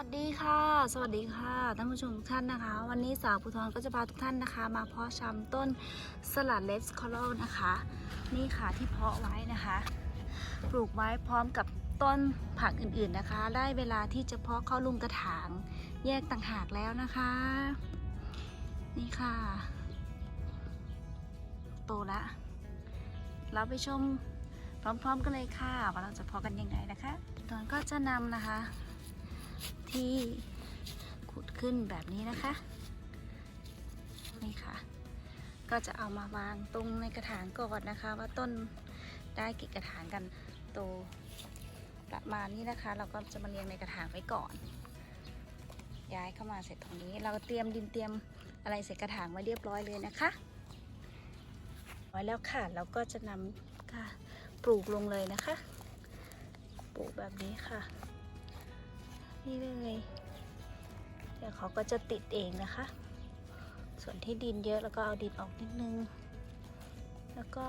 วัสดีค่ะ สวัสดีค่ะท่านผู้ชมทุกท่านนะคะ วันนี้สาวภูทรก็จะพาทุกท่านนะคะ มาเพาะชำต้นสลัดเลสคอรัลนะคะ นี่ค่ะที่เพาะไว้นะคะ ปลูกไว้พร้อมกับต้นผักอื่นๆนะคะ ได้เวลาที่จะเพาะเข้าลุมกระถางแยกต่างหากแล้วนะคะ นี่ค่ะ โตละเราไปชมพร้อมๆกันเลยค่ะว่าเราจะเพาะกันยังไงนะคะตอนก็จะนำนะคะ ที่ขุดขึ้นแบบนี้นะคะ นี่ค่ะ ก็จะเอามาวางตรงในกระถางก่อนนะคะ ว่าต้นได้กี่กระถางกันโตประมาณนี้นะคะ เราก็จะมาเรียงในกระถางไว้ก่อน ย้ายเข้ามาเสร็จตรงนี้ เราเตรียมดินเตรียมอะไรใส่กระถางไว้เรียบร้อยเลยนะคะไว้แล้วค่ะเราก็จะนำค่ะปลูกลงเลยนะคะ ปลูกแบบนี้ค่ะ นี่เลย เดี๋ยวเขาก็จะติดเองนะคะ ส่วนที่ดินเยอะแล้วก็เอาดินออกนิดนึง แล้วก็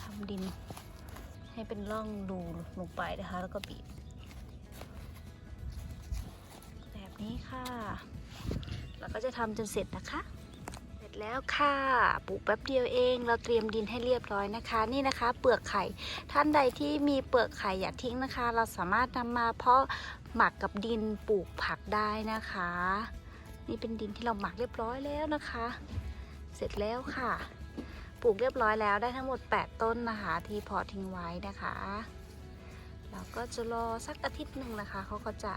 ทำดินให้เป็นร่องรูลงไปนะคะ แล้วก็บีบแบบนี้ค่ะแล้วก็จะทำจนเสร็จนะคะ จแล้วค่ะปลูกแป๊บเดียวเอง เราเตรียมดินให้เรียบร้อยนะคะ นี่นะคะ เปลือกไข่ ท่านใดที่มีเปลือกไข่อย่าทิ้งนะคะ เราสามารถนำมาเพาะหมักกับดินปลูกผักได้นะคะ นี่เป็นดินที่เราหมักเรียบร้อยแล้วนะคะ เสร็จแล้วค่ะ ปลูกเรียบร้อยแล้วได้ทั้งหมด 8 ต้นนะคะ ที่เพาะทิ้งไว้นะคะ เราก็จะรอสักอาทิตย์หนึ่งนะคะเขาก็จะ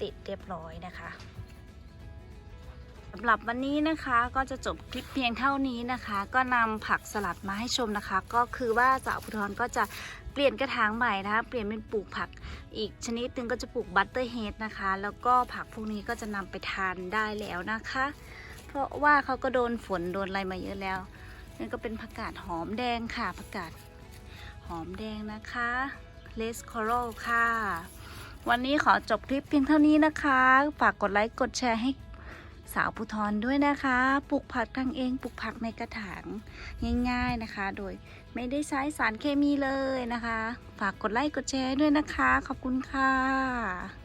ติดเรียบร้อยนะคะ สำหรับวันนี้นะคะก็จะจบคลิปเพียงเท่านี้นะคะ ก็นำผักสลัดมาให้ชมนะคะ ก็คือว่าสาวพุทรก็จะเปลี่ยนกระถางใหม่นะคะ เปลี่ยนเป็นปลูกผักอีกชนิดหนึ่งก็จะปลูกบัตเตอร์เฮดนะคะ แล้วก็ผักพวกนี้ก็จะนำไปทานได้แล้วนะคะ เพราะว่าเขาก็โดนฝนโดนอะไรมาเยอะแล้วนี่ก็เป็นผักกาดหอมแดงค่ะผักกาดหอมแดงนะคะเลสคอรัลค่ะ วันนี้ขอจบคลิปเพียงเท่านี้นะคะ ฝากกดไลค์กดแชร์ให้ สาวภูทรด้วยนะคะ ปลูกผักทางเอง ปลูกผักในกระถางง่าย ๆนะคะ โดยไม่ได้ใช้สารเคมีเลยนะคะ ฝากกดไลค์กดแชร์ด้วยนะคะ ขอบคุณค่ะ